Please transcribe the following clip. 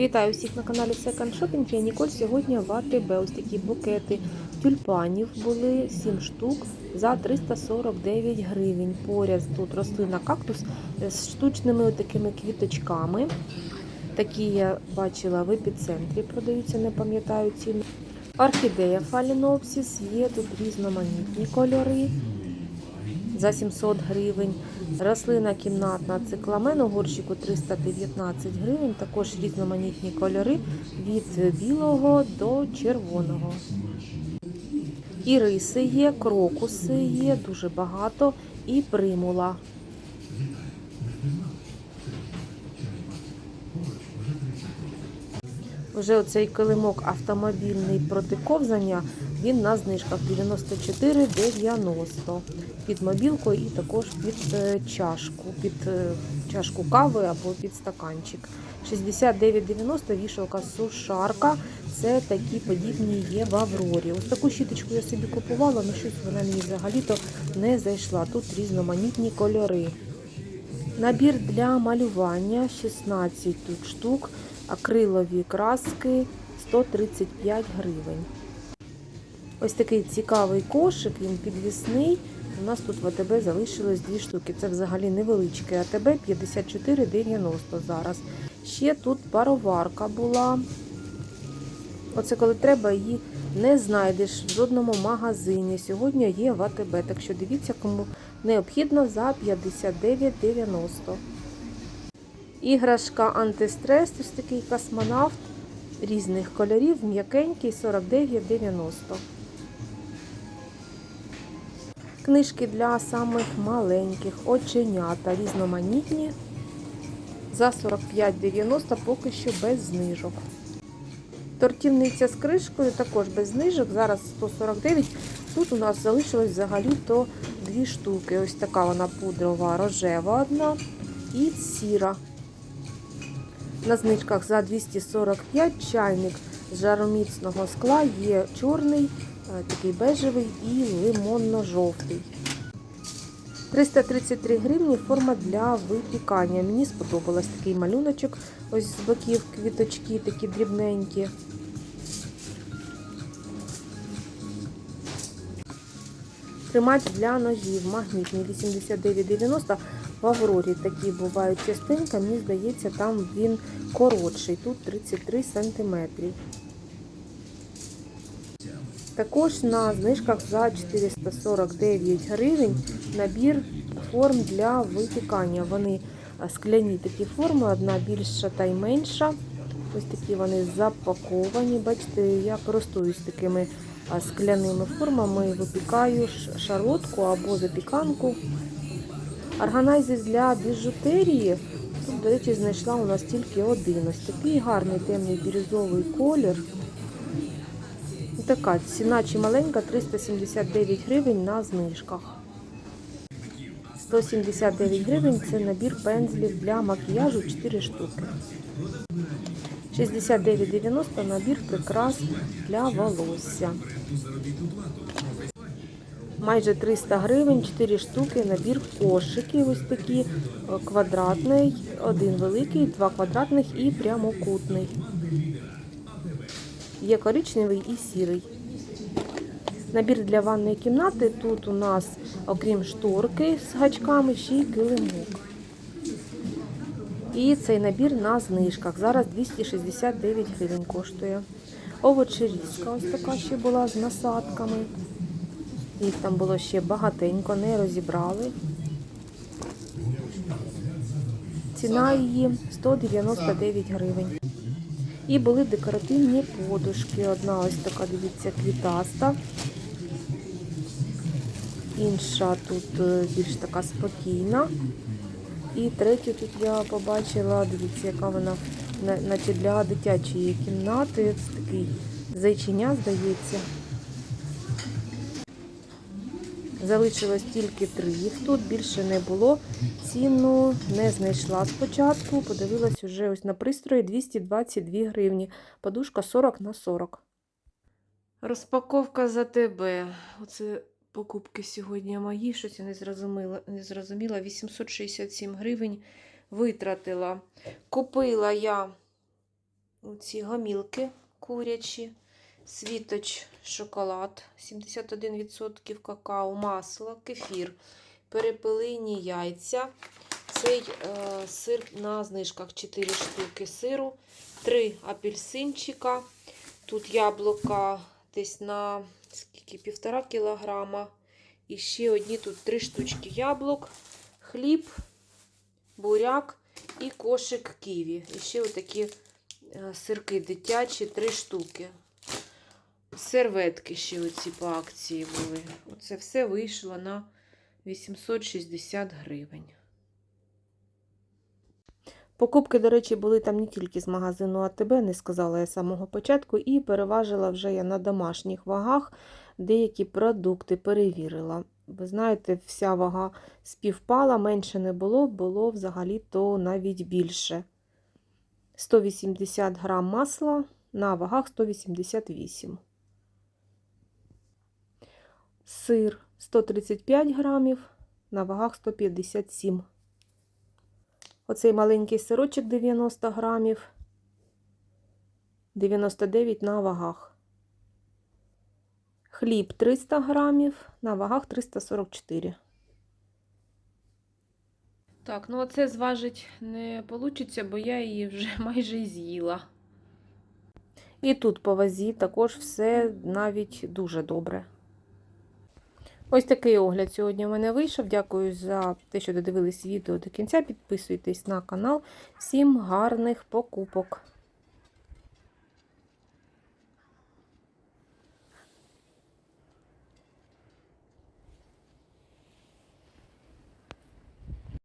Вітаю всіх на каналі Second Shopping. Я Ніколь. Сьогодні в АТБ. Ось такі букети тюльпанів були 7 штук за 349 гривень. Поряд тут рослина кактус з штучними такими квіточками. Такі я бачила в епіцентрі, продаються, не пам'ятаю ціну. Орхідея фалінопсіс, є тут різноманітні кольори за 700 гривень. Рослина кімнатна цикламен у горщику 319 гривень. Також різноманітні кольори від білого до червоного. Іриси є, крокуси є, дуже багато і примула. Вже оцей килимок автомобільний проти ковзання, він на знижках 94,90 під мобілку і також під е, чашку, під е, чашку кави або під стаканчик. 69,90 вішалка сушарка. Це такі подібні є в Аврорі. Ось таку щіточку я собі купувала, але щось вона мені взагалі-то не зайшла. Тут різноманітні кольори. Набір для малювання 16 тут штук, акрилові краски 135 гривень. Ось такий цікавий кошик, він підвісний. У нас тут в АТБ залишилось дві штуки. Це взагалі невеличкий АТБ 54,90 зараз. Ще тут пароварка була. Оце коли треба, її не знайдеш в жодному магазині. Сьогодні є в АТБ. Так що дивіться, кому необхідно за 59,90. Іграшка антистрес, ось такий космонавт різних кольорів, м'якенький 49,90. Книжки для самих маленьких, оченята різноманітні. За 45,90 поки що без знижок. Тортівниця з кришкою також без знижок. Зараз 149. Тут у нас залишилось взагалі-то дві штуки. Ось така вона пудрова, рожева одна і сіра. На знижках за 245 чайник з жароміцного скла є чорний, такий бежевий і лимонно-жовтий. 333 гривні форма для випікання. Мені сподобалось такий малюночок. Ось з боків квіточки такі дрібненькі. Тримач для ножів магнітний 89,90. В Аврорі такі бувають частинка, мені здається, там він коротший, тут 33 см. Також на знижках за 449 гривень набір форм для випікання. Вони скляні такі форми, одна більша та й менша. Ось такі вони запаковані. Бачите, я користуюсь такими скляними формами, випікаю шарлотку або запіканку. Органайзер для біжутерії. Тут, до речі, знайшла у нас тільки один. Ось такий гарний темний бірюзовий колір. Така ціна чи маленька 379 гривень на знижках. 179 гривень це набір пензлів для макіяжу 4 штуки. 69,90 набір прикрас для волосся. Майже 300 гривень, 4 штуки, набір кошиків, ось такі квадратний, один великий, два квадратних і прямокутний. Є коричневий і сірий. Набір для ванної кімнати. Тут у нас, окрім шторки з гачками, ще й килимок. І цей набір на знижках. Зараз 269 гривень коштує. Овочерізка ось така ще була з насадками. Їх там було ще багатенько, не розібрали. Ціна її 199 гривень. І були декоративні подушки. Одна ось така, дивіться, квітаста. Інша тут е, більш така спокійна. І третю тут я побачила, дивіться, яка вона наче для дитячої кімнати. Це такий зайчиня, здається. Залишилось тільки три. Їх тут більше не було. Ціну не знайшла спочатку. Подивилась уже ось на пристрої 222 гривні. Подушка 40 на 40. Розпаковка за тебе. Оце покупки сьогодні мої. Щось я не зрозуміла. Не зрозуміла. 867 гривень витратила. Купила я ці гомілки курячі, світоч, шоколад, 71% какао, масло, кефір, перепелині яйця. Цей е, сир на знижках 4 штуки сиру, 3 апельсинчика. Тут яблука десь на скільки, півтора кілограма. І ще одні тут три штучки яблук, хліб, буряк і кошик ківі. І ще отакі е, сирки дитячі, три штуки. Серветки ще оці по акції були. Оце все вийшло на 860 гривень. Покупки, до речі, були там не тільки з магазину АТБ, не сказала я з самого початку, і переважила вже я на домашніх вагах деякі продукти перевірила. Ви знаєте, вся вага співпала, менше не було, було взагалі-то навіть більше. 180 грам масла на вагах 188. Сир 135 грамів, на вагах 157. Оцей маленький сирочок 90 грамів, 99 на вагах. Хліб 300 грамів, на вагах 344. Так, ну оце зважить не вийде, бо я її вже майже з'їла. І тут по вазі також все навіть дуже добре. Ось такий огляд сьогодні у мене вийшов. Дякую за те, що додивились відео до кінця. Підписуйтесь на канал. Всім гарних покупок!